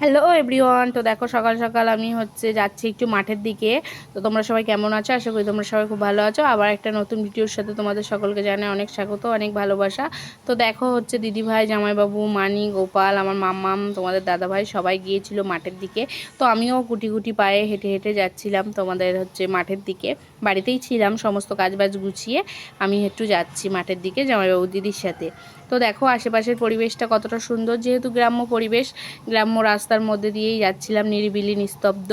Hello everyone তো দেখো, সকাল সকাল আমি হচ্ছে যাচ্ছি একটু মাঠের দিকে। তো তোমরা সবাই কেমন আছো? আশা করি তোমরা সবাই খুব ভালো আছো। আবার একটা নতুন ভিডিওর সাথে তোমাদের সকলকে জানাই অনেক স্বাগত, অনেক ভালোবাসা। তো দেখো হচ্ছে দিদিভাই, জামাইবাবু, মানি, গোপাল, আমার মাম্মাম, তোমাদের দাদাভাই সবাই গিয়েছিল মাঠের দিকে। তো আমিও কুটি গুটি পায়ে হেঁটে হেঁটে যাচ্ছিলাম তোমাদের হচ্ছে মাঠের দিকে। বাড়িতেই ছিলাম, সমস্ত কাজবাজ গুছিয়ে আমি একটু যাচ্ছি মাঠের দিকে জামাইবাবু দিদির সাথে। তো দেখো, আশেপাশের পরিবেশটা কতটা সুন্দর। যেহেতু গ্রাম্য পরিবেশ, গ্রাম্য রাস্তার মধ্যে দিয়েই যাচ্ছিলাম, নিরিবিলি, নিস্তব্ধ।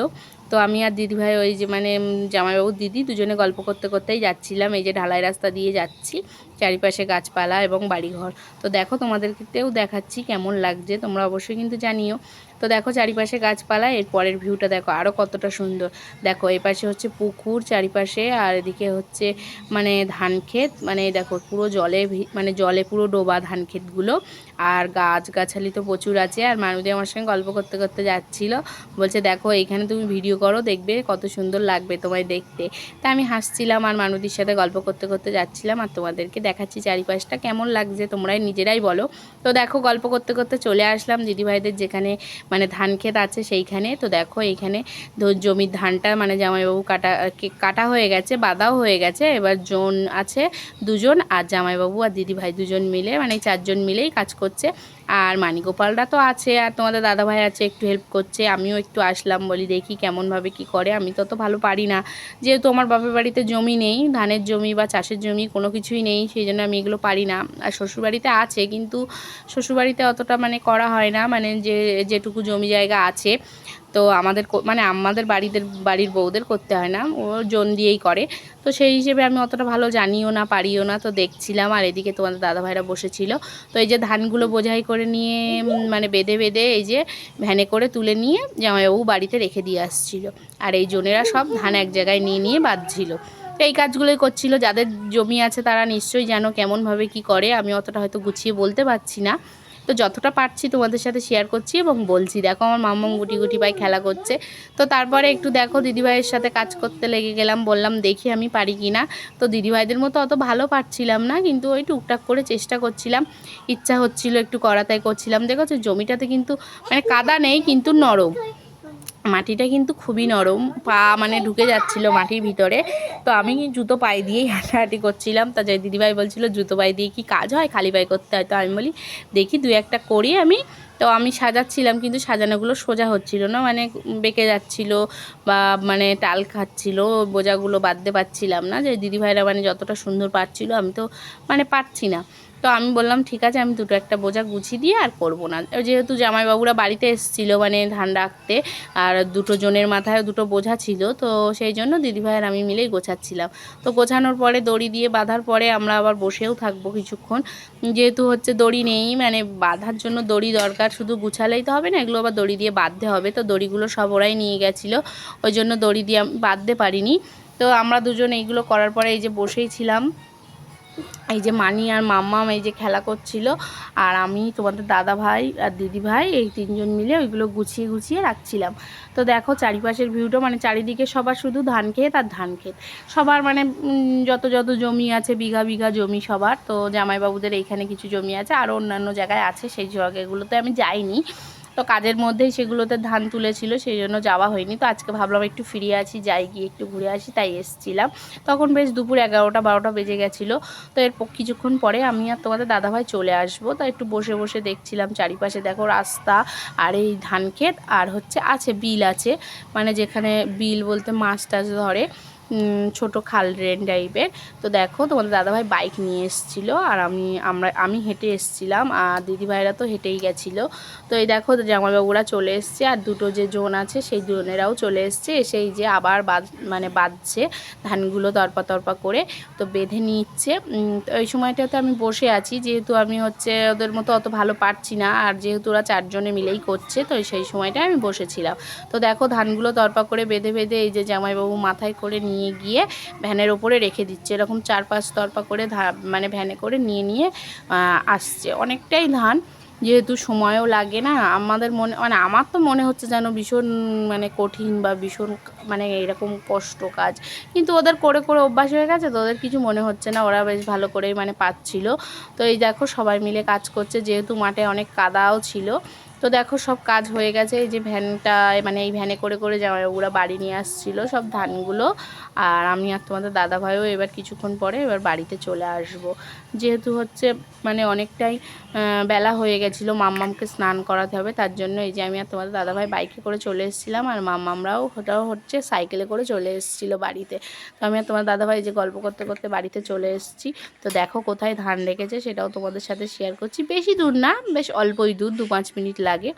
তো আমি আর দিদিভাই ওই যে মানে জামাইবাবু, দিদি দুজনে গল্প করতে করতেই যাচ্ছিলাম। এই যে ঢালাই রাস্তা দিয়ে যাচ্ছি, চারিপাশে গাছপালা এবং বাড়িঘর। তো দেখো তোমাদেরকেও দেখাচ্ছি কেমন লাগছে, তোমরা অবশ্যই কিন্তু জানিও। তো দেখো চারিপাশে গাছপালা, এর পরের ভিউটা দেখো আরও কতটা সুন্দর। দেখো এই পাশে হচ্ছে পুকুর চারিপাশে, আর এদিকে হচ্ছে মানে ধান ক্ষেত মানে দেখো পুরো জলে মানে জলে পুরো ডোবা ধান ক্ষেতগুলো। আর গাছগাছালি তো প্রচুর আছে, আর মানুদি আমার সঙ্গে গল্প করতে করতে যাচ্ছিল। বলছে, দেখো এইখানে তুমি ভিডিও করো, দেখবে কত সুন্দর লাগবে তোমায় দেখতে। তা আমি হাসছিলাম আর মানুদির সাথে গল্প করতে করতে যাচ্ছিলাম, আর তোমাদেরকে দেখাচ্ছি চারিপাশটা কেমন লাগছে, তোমরাই নিজেরাই বলো। তো দেখো, গল্প করতে করতে চলে আসলাম দিদিভাইদের যেখানে মানে ধান ক্ষেত আছে সেইখানে। তো দেখো এইখানে জমির ধানটা মানে জামাইবাবু কাটা কাটা হয়ে গেছে, বাদাও হয়ে গেছে। এবার জন আছে দুজন আর জামাইবাবু আর দিদিভাই দুজন মিলে মানে চারজন মিলেই কাজ করছে। আর মানিগোপালরা তো আছে আর তোমাদের দাদাভাই আছে, একটু হেল্প করছে। আমিও একটু আসলাম বলি, দেখি কেমনভাবে কি করে। আমি তো তো ভালো পারি না। যেহেতু আমার বাপের বাড়িতে জমি নেই, ধানের জমি বা চাষের জমি কোনো কিছুই নেই, সেই জন্য আমি এগুলো পারি না। আর শ্বশুরবাড়িতে আছে, কিন্তু শ্বশুরবাড়িতে অতটা মানে করা হয় না। মানে যে, যেটুকু জমি জায়গা আছে তো আমাদের মানে আমাদের বাড়িদের, বাড়ির বউদের করতে হয় না, ও জোন দিয়েই করে। তো সেই হিসেবে আমি অতটা ভালো জানিও না, পারিও না, তো দেখছিলাম। আর এদিকে তোমাদের দাদাভাইরা বসেছিল। তো এই যে ধানগুলো বোঝাই করে নিয়ে মানে বেঁধে বেঁধে এই যে ভ্যানে করে তুলে নিয়ে জামাইবাবু বাড়িতে রেখে দিয়ে আসছিল। আর এই জনেরা সব ধান এক জায়গায় নিয়ে নিয়ে বাঁধছিল। এই কাজগুলোই করছিল। যাদের জমি আছে তারা নিশ্চয়ই জানো কেমনভাবে কি করে। আমি অতটা হয়তো গুছিয়ে বলতে পারছি না। তো যতটা পারছি তোমাদের সাথে শেয়ার করছি এবং বলছি, দেখো আমার মাম্মাম গুটি গুটি ভাই খেলা করছে। তো তারপরে একটু দেখো দিদিভাইয়ের সাথে কাজ করতে লেগে গেলাম, বললাম দেখি আমি পারি কি না। তো দিদিভাইদের মতো অত ভালো পারছিলাম না, কিন্তু ওই টুকটাক করে চেষ্টা করছিলাম। ইচ্ছা হচ্ছিল একটু করাতাই করছিলাম। দেখো জমিটাতে কিন্তু মানে কাদা নেই, কিন্তু নরম। মাটিটা কিন্তু খুবই নরম, পা মানে ঢুকে যাচ্ছিল মাটির ভিতরে। তো আমি জুতো পায়ে দিয়েই হাঁটাহাঁটি করছিলাম। তা যাই দিদিভাই বলছিল, জুতো পায়ে দিয়ে কি কাজ হয়? খালি পায়ে করতে হয়? তো আমি বলি, দেখি দু একটা করি আমি। তো আমি সাজাচ্ছিলাম, কিন্তু সাজানোগুলো সোজা হচ্ছিল না। মানে বেঁকে যাচ্ছিল বা মানে টাল খাচ্ছিল, বোঝাগুলো বাঁধতে পারছিলাম না যে দিদিভাইরা মানে যতটা সুন্দর পারছিল আমি তো মানে পাচ্ছি না। তো আমি বললাম, ঠিক আছে, আমি দুটো একটা বোঝা গুছিয়ে দিয়ে আর করব না। যেহেতু জামাইবাবুরা বাড়িতে এসেছিল মানে ধান রাখতে, আর দুটো জনের মাথায় দুটো বোঝা ছিল, তো সেই জন্য দিদিভাই আর আমি মিলেই গোছাচ্ছিলাম। তো গোছানোর পরে দড়ি দিয়ে বাঁধার পরে আমরা আবার বসেও থাকব কিছুক্ষণ। যেহেতু হচ্ছে দড়ি নেই মানে বাঁধার জন্য দড়ি দরকার শুধু গুছালেই তো হবে না, এগুলো আবার দড়ি দিয়ে বাঁধতে হবে। তো দড়িগুলো সব ওরাই নিয়ে গেছিল, ওই জন্য দড়ি দিয়ে বাঁধতে পারিনি। তো আমরা দুজন এইগুলো করার পরে এই যে বসেই ছিলাম এই যে মানি আর মাম্মাম এই যে খেলা করছিল, আর আমি, তোমাদের দাদা ভাই আর দিদি ভাই, এই তিনজন মিলে ওইগুলো গুছিয়ে গুছিয়ে রাখছিলাম। তো দেখো চারিপাশের ভিউটা মানে চারিদিকে সবার শুধু ধান ক্ষেত আর ধান ক্ষেত। সবার মানে যত যত জমি আছে, বিঘা বিঘা জমি সবার। তো জামাইবাবুদের এইখানে কিছু জমি আছে, আরও অন্যান্য জায়গায় আছে, সেই জায়গাগুলোতে আমি যাইনি। তো কাজের মধ্যেই সেগুলোতে ধান তুলেছিল, সেই জন্য যাওয়া হয়নি। তো আজকে ভাবলাম একটু ফিরে আসি, যাই গিয়ে একটু ঘুরে আসি, তাই এসছিলাম। তখন বেশ দুপুর এগারোটা, বারোটা বেজে গেছিল। তো এর কিছুক্ষণ পরে আমি আর তোমাদের দাদাভাই চলে আসব। তো একটু বসে বসে দেখছিলাম চারিপাশে, দেখো রাস্তা আর এই ধান ক্ষেত আর হচ্ছে আছে বিল আছে। মানে যেখানে বিল বলতে মাছ টাছ ধরে। ছোট খাল ড্রেন টাইপের। তো দেখো, তোমাদের দাদাভাই বাইক নিয়ে এসেছিল আর আমি, আমরা, আমি হেঁটে এসেছিলাম আর দিদিভাইরা তো হেঁটেই গেছিল। তো এই দেখো, জামাইবাবুরা চলে এসছে আর দুটো যে জোন আছে, সেই জোনেরাও চলে এসছে। সেই যে আবার বাদ মানে বাঁধছে ধানগুলো তরপা তরপা করে, তো বেঁধে নিচ্ছে। তো ওই সময়টাতে আমি বসে আছি, যেহেতু আমি হচ্ছে ওদের মতো অত ভালো পারছি না আর যেহেতু ওরা চারজনে মিলেই করছে, তো সেই সময়টায় আমি বসেছিলাম। তো দেখো, ধানগুলো তরপা করে বেঁধে বেঁধে এই যে জামাইবাবু মাথায় করে নিয়ে নিয়ে গিয়ে ভ্যানের ওপরে রেখে দিচ্ছে। এরকম চার পাঁচ তরপা করে মানে ভ্যানে করে নিয়ে নিয়ে আসছে। অনেকটাই ধান, যেহেতু সময়ও লাগে না, আমাদের মনে মানে আমার তো মনে হচ্ছে যেন ভীষণ মানে কঠিন বা ভীষণ মানে এরকম কষ্ট কাজ। কিন্তু ওদের করে করে অভ্যাস হয়ে গেছে, তো ওদের কিছু মনে হচ্ছে না। ওরা বেশ ভালো করেই মানে পাচ্ছিল। তো এই দেখো সবাই মিলে কাজ করছে, যেহেতু মাঠে অনেক কাদাও ছিল তো দেখো সব কাজ হয়ে গেছে, এই যে ভ্যানটা মানে এই ভ্যানে করে করে জামাই ওরা বাড়ি নিয়ে আসছিল সব ধানগুলো। আর আমি আর তোমাদের দাদা ভাইও এবার কিছুক্ষণ পরে এবার বাড়িতে চলে আসব। যেহেতু হচ্ছে মানে অনেকটাই বেলা হয়ে গেছিল, মাম্মামকে স্নান করাতে হবে, তার জন্য এই যে আমি আর তোমাদের দাদাভাই বাইকে করে চলে এসেছিলাম, আর মাম্মামরাও ওটাও হচ্ছে সাইকেলে করে চলে এসেছিল বাড়িতে। তো আমি আর তোমার দাদাভাই যে গল্প করতে করতে বাড়িতে চলে এসেছি, তো দেখো কোথায় ধান রেখেছে সেটাও তোমাদের সাথে শেয়ার করছি। বেশি দূর না, বেশ অল্পই দূর দু পাঁচ মিনিট লাগে লাগে।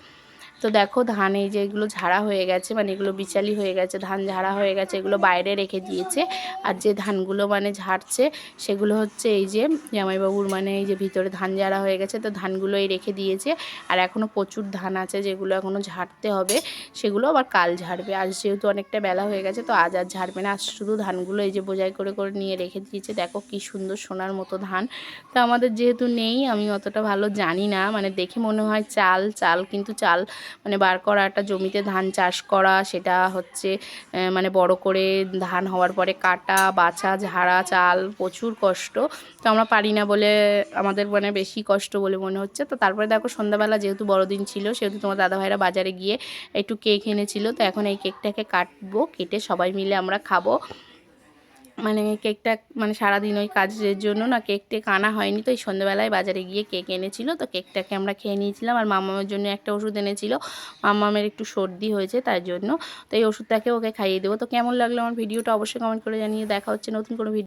তো দেখো ধান এই যে এগুলো ঝাড়া হয়ে গেছে মানে এগুলো বিচালি হয়ে গেছে, ধান ঝাড়া হয়ে গেছে, এগুলো বাইরে রেখে দিয়েছে। আর যে ধানগুলো মানে ঝাড়ছে, সেগুলো হচ্ছে এই যে জামাইবাবুর মানে এই যে ভিতরে ধান ঝাড়া হয়ে গেছে, তো ধানগুলো এই রেখে দিয়েছে। আর এখনও প্রচুর ধান আছে যেগুলো এখনও ঝাড়তে হবে, সেগুলো আবার কাল ঝাড়বে। আজ যেহেতু অনেকটা বেলা হয়ে গেছে, তো আজ আর ঝাড়বে না। আজ শুধু ধানগুলো এই যে বোঝাই করে করে নিয়ে রেখে দিয়েছে। দেখো কি সুন্দর সোনার মতো ধান। তো আমাদের যেহেতু নেই, আমি অতটা ভালো জানি না। মানে দেখে মনে হয় চাল চাল কিন্তু চাল মানে বার করা একটা জমিতে ধান চাষ করা, সেটা হচ্ছে মানে বড় করে ধান হওয়ার পরে কাটা, বাছা, ঝাড়া, চাল, প্রচুর কষ্ট। তো আমরা পারি না বলে, আমাদের মানে বেশি কষ্ট বলে মনে হচ্ছে। তো তারপরে দেখো সন্ধ্যাবেলা যেহেতু বড়দিন ছিল, সেহেতু তোমার দাদাভাইরা বাজারে গিয়ে একটু কেক এনেছিল। তো এখন এই কেকটাকে কাটবো, কেটে সবাই মিলে আমরা খাব। মানে কেকটা মানে সারাদিন ওই কাজের জন্য না কেক টেক আনা হয়নি। তো এই সন্ধ্যেবেলায় বাজারে গিয়ে কেক এনেছিল। তো কেকটাকে আমরা খেয়ে নিয়েছিলাম আর মামামের জন্য একটা ওষুধ এনেছিল। মামামের একটু সর্দি হয়েছে তার জন্য। তো এই ওষুধটাকে ওকে খাইয়ে দেবো। তো কেমন লাগল আমার ভিডিওটা অবশ্যই কমেন্ট করে জানিয়ে দেখা হচ্ছে নতুন কোনো ভিডিও